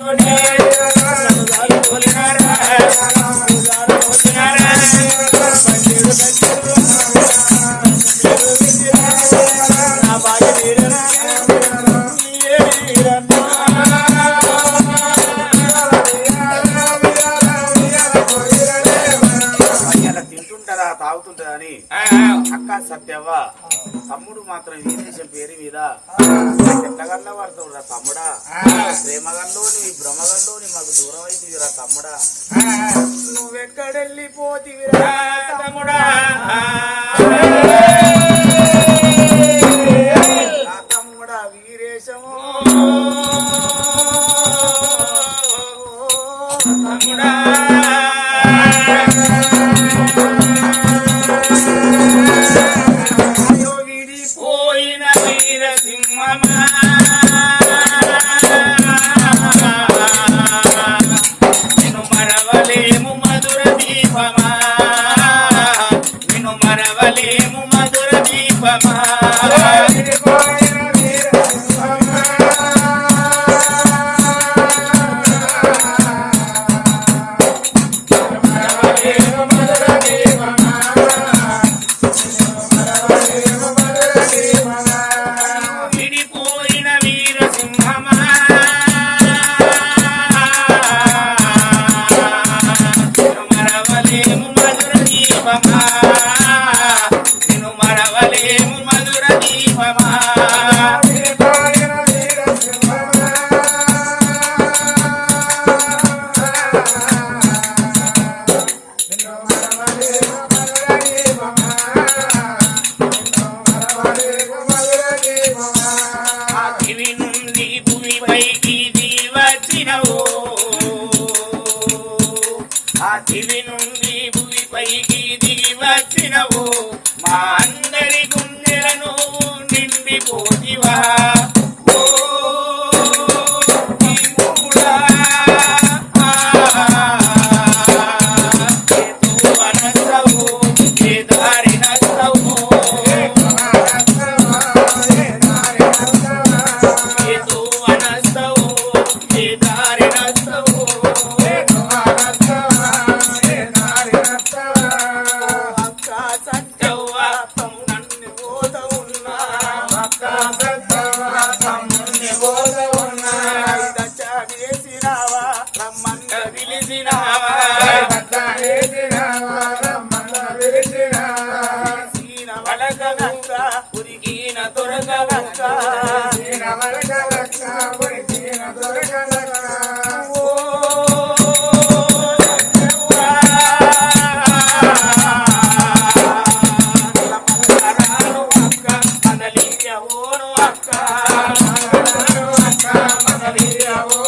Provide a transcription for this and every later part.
我。Yeah,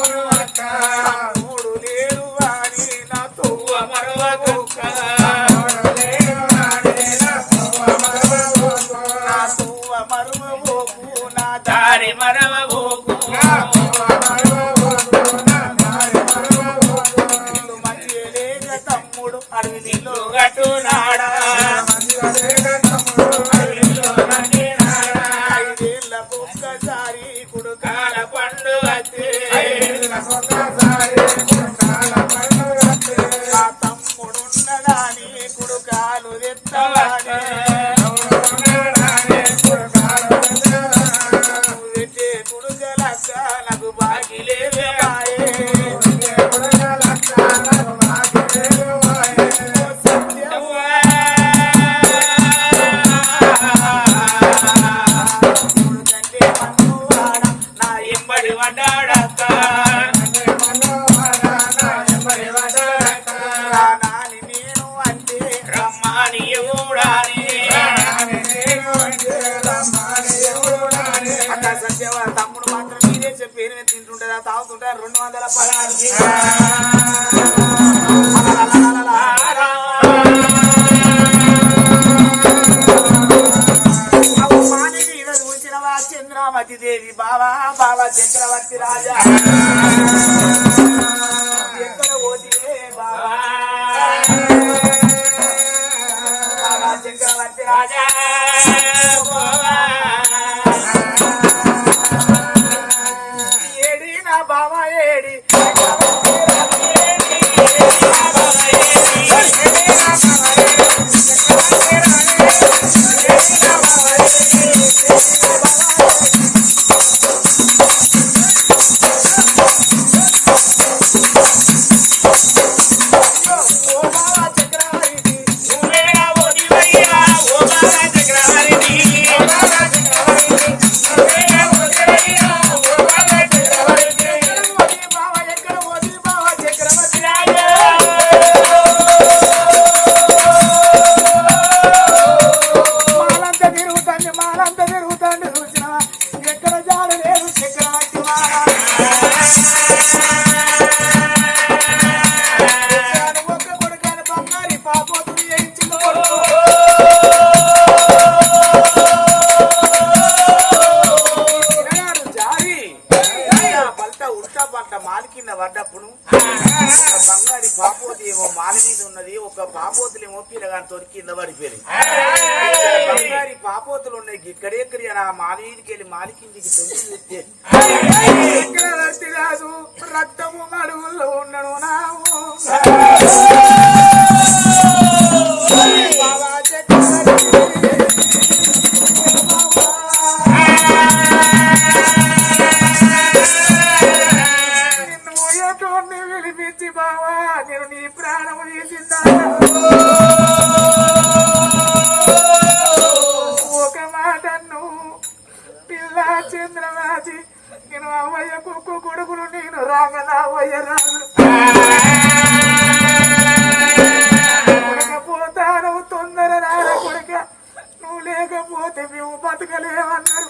చక్రవర్తి రాజా అంత తిరుగుతాండు రాజు రక్తము అడుగుల్లో ఉండను నావు నిన్ను ఎటువంటి విలిపించి బావా నేను నీ ప్రాణము చేసిందా రావయ్య కుక్కు కొడుకులు నేను రాగ రావయ్య రాను. పోతాను తొందర రారా కొడుక. నువ్వు లేకపోతే మేము బతకలేమన్నారు.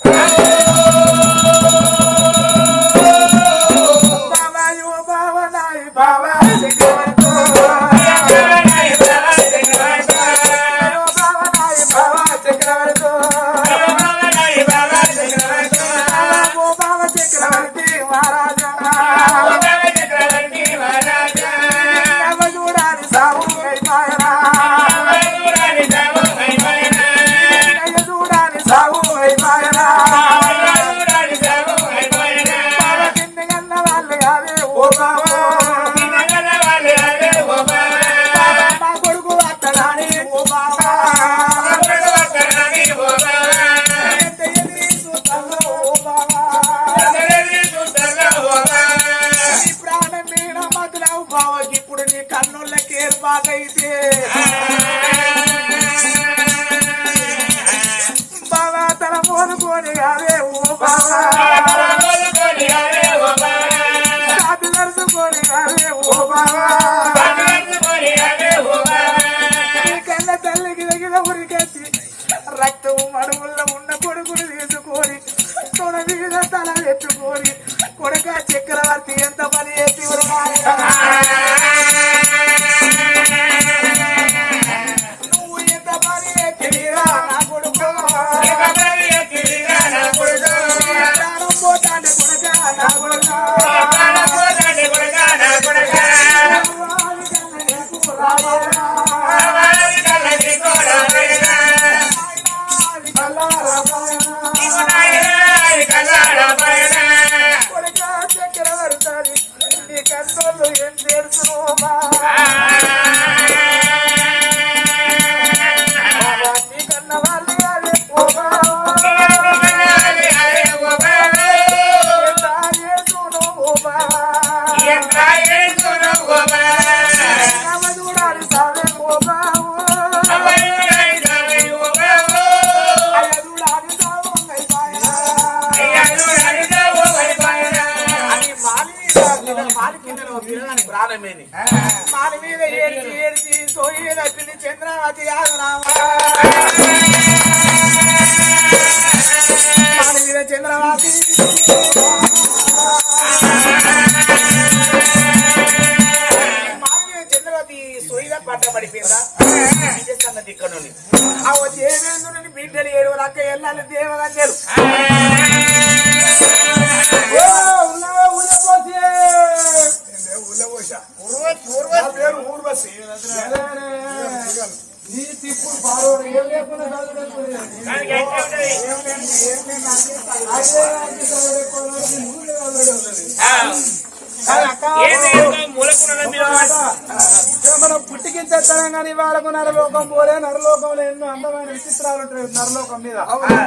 Ini? విచిత్రాలు నరలోకం మీద. అయ్యా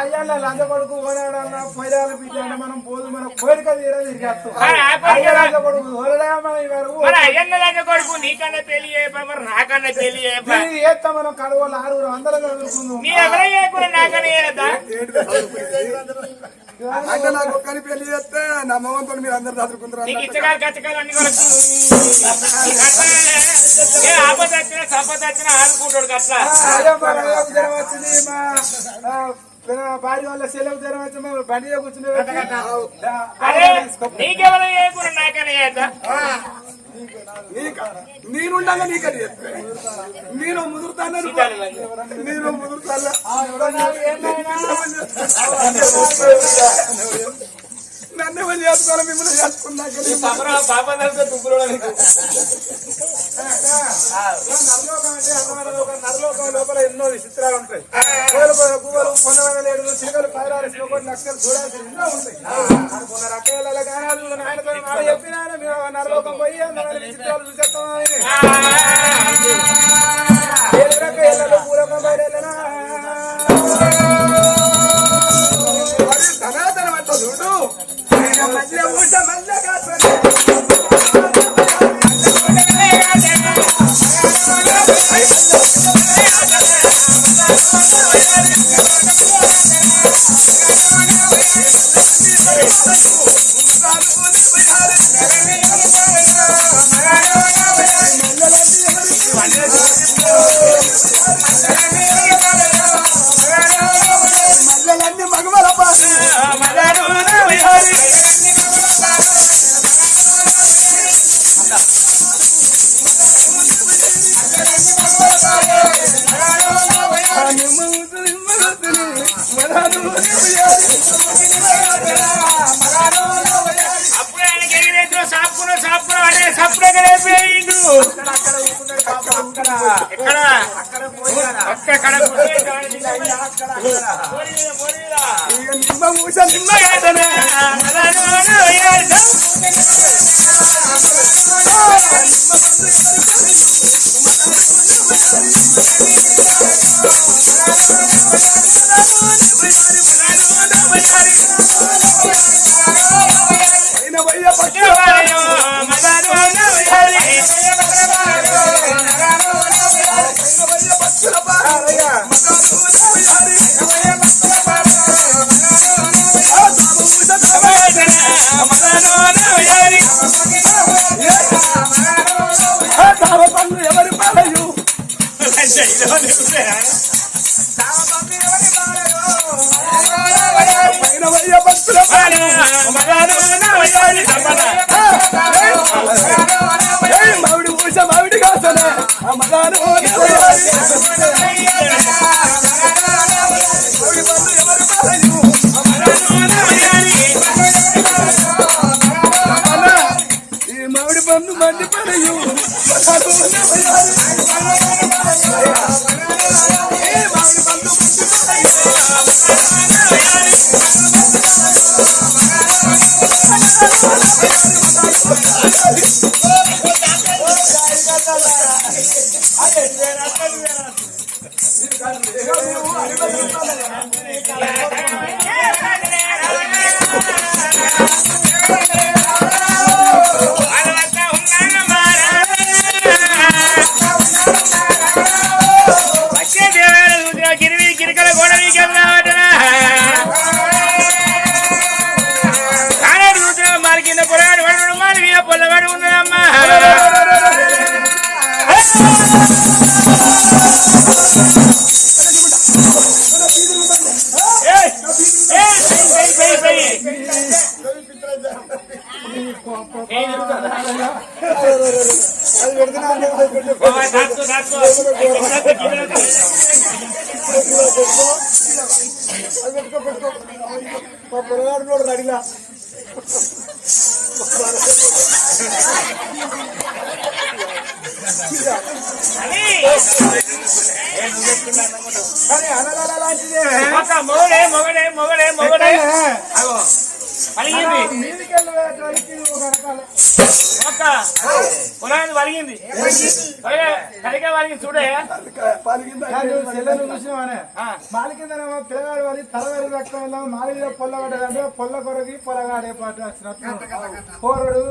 అయ్యాళ్ళ లంచకొడుకు ఓనాడన్న పొయ్యాల మనం పోదు మన కోరిక కొడుకు మనం కడవాలి ఆరు అందరం చదువుకుందాం. నాకు నా అమ్మవంతో మీరు అందరు చదువుకుంటారు జ్వరం భార్య వల్ల సెలవు జ్వరం వచ్చింది మేము బండిలో కూర్చుని నేనుండగా నీకని చెప్పే. నేను ముదురుతాను నేను ముదురుతాను. నన్ను ఎవరు చేసుకోవాలి మిమ్మల్ని చేసుకున్నాక నరలోకం లోపల ఎన్నో విచిత్రాలు ఉంటాయి పొందమైన లేడులు చిలుకలు పైరాలు శ్లోకోటి లక్షలు చూడాల్సి ఎన్నో ఉంటాయి అనుకున్న రకాల మాట చెప్పినా నరలోకం పోయి విచిత్రాలు చూసేస్తాం అప్పుడు ఆయనకి ఎగిరేదో సాపుకున్న సాపుకున్న అంటే సప్పుడు ఎగరేపోయిండు ఎక్కడ ఒక్క కడ నిమ్మ మూస నిమ్మ అయిన వయ్య ఎవరి పాలయు పట్టుల పూస మావిడి మూస మావిడి ఈ మామిడి పన్ను మంది పడయు అరే బాబా, దాక్కో, దాక్కో. దాక్కో, కింద అడిలా అని. కానీ అనలాల లాంటిదే ఒక మొగడే మొగడే మొగడే మొగడే అగో పొలాన్ని వలిగింది. కలిగే వలిగింది చూడే. పిల్లగాడు వాళ్ళి తలవేలు రక్తం మాలి మీద పొల్ల పడ్డదంటే పొల్ల కొరకి పొలగాడే పాట వచ్చినట్టు. పోరడు?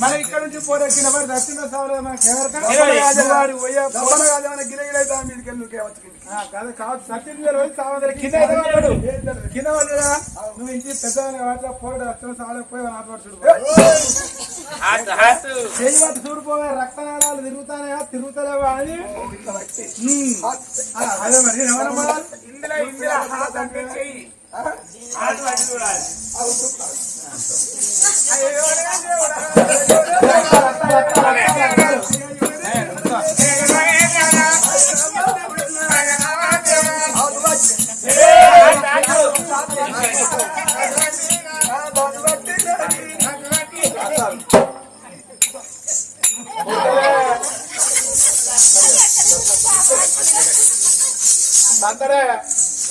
మన ఇక్కడ నుంచి పోరెక్కిన వాడు దక్షిణ సావులు మనకి. వాడు పోయే కాదు ఏమైనా గిరగిరైతే మీదకి వెళ్ళి నువ్వు వచ్చి ఆ, కాదు కాదు సత్యం కింద. కింద నువ్వు ఇంటి పెద్ద పోరాడు దక్షిణ సావులకు పోయి నాటువాడు చూడు హాత్ హాత్ చేయి పట్టి చూడిపోయే రక్తనాళాలు తిరుగుతానయా తిరుగుతలేవా అని? అదే మరి ఇందులో ఇందులో హాత్ అంటే చెయ్యి. హాత్ అది చూడాలి.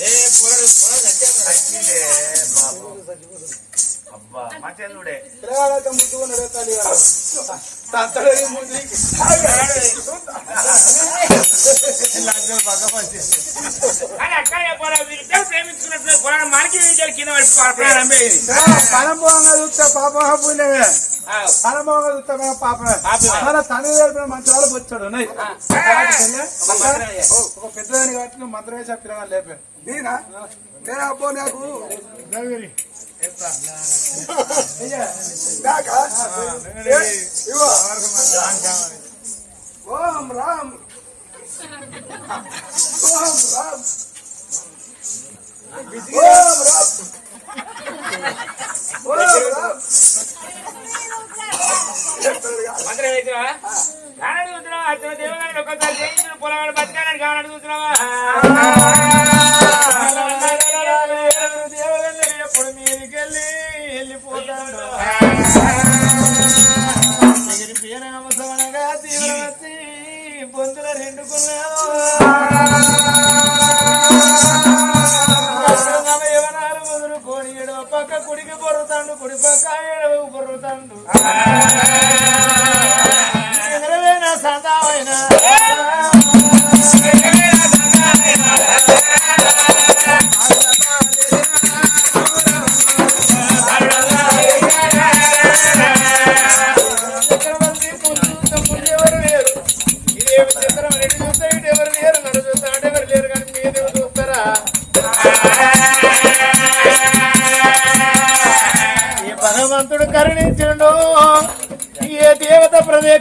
ఏ కూరలు కూరలు నచ్చారు బాబు. పరంభవంగా పాప పుణ్యమే పరంభవంగా పాప. మన తండ్రి తెలిపిన మంచి వాళ్ళకి వచ్చాడు ఒక పెద్దదాన్ని కాబట్టి మంత్రవేశ పిల్లగాడు లేపాడు నేనా? నేనా? అబ్బో నాకు. ఓం రామ్. ఓం రామ్. ఓం రామ్. మంత్రం అయితే ఒక్కసారి జయించిన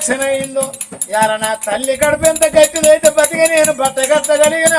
ఎలక్షన్ అయ్యిందో యార నా తల్లి కడుపు ఎంత గట్టిదైతే బతిక నేను బట్ట కట్టగలిగిన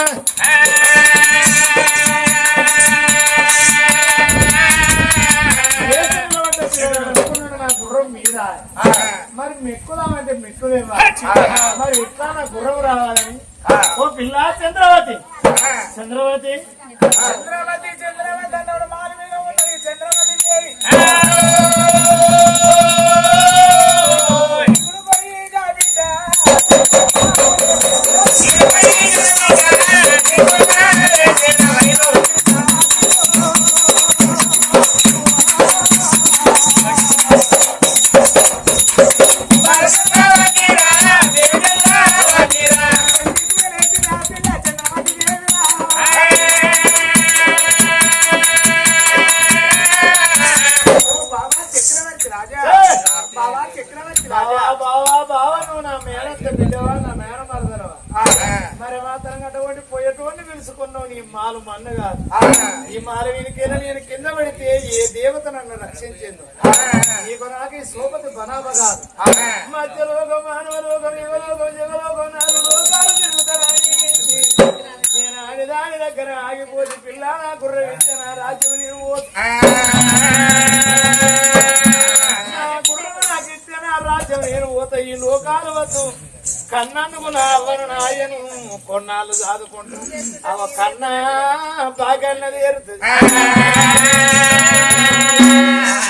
దాని దగ్గర ఆగిపోయి పిల్ల నా గుర్ర విత్తన రాజుని నా నేను ఈ లోకాలు వద్దు. కన్నందుకు నా అవ్వను నాయను కొన్నాళ్ళు సాదుకుంటూ. అవ కన్నా బాగా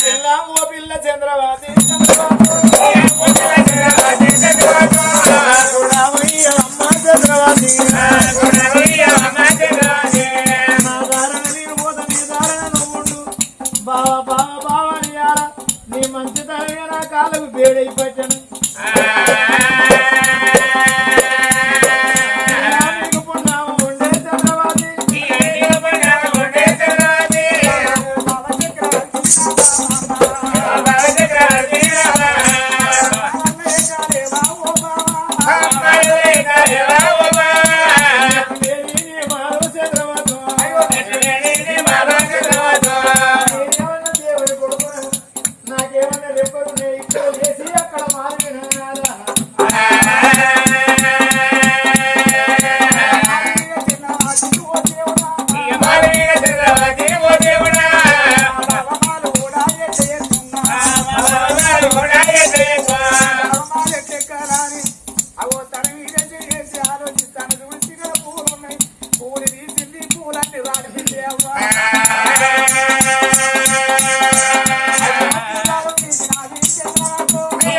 పిల్ల ఓ పిల్ల చంద్రబాబు బావా బావా బావా నీ మంచి తరగ నా కాలకు వేడైపోయాను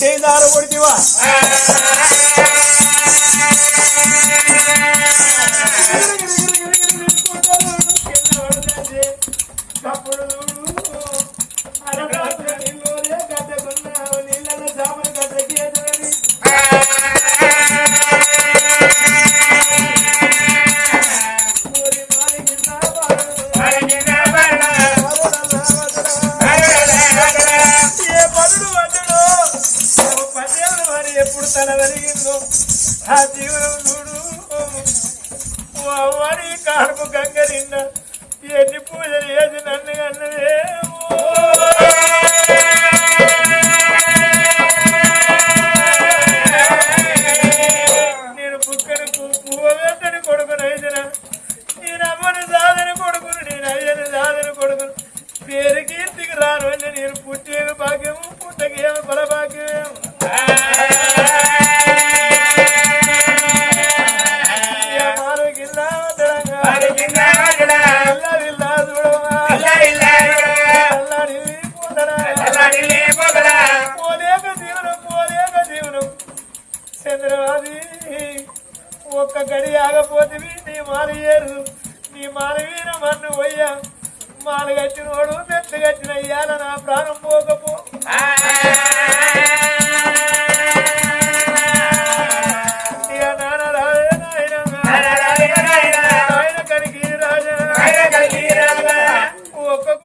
చేయి దార కొడితివా కొడుకు పేరు కీర్తికి రాను నేను పుట్టేమి భాగ్యము పుట్టకేమి పరభాగ్యమేము చంద్రబాబు ఒక్క గడి ఆగపోతే నీ మానయ్యారు నీ మానవీన మన్ను పోయా మాలు కట్టినోడు మెట్లు కట్టిన ఇయ్యాల నా ప్రాణం పోకపో.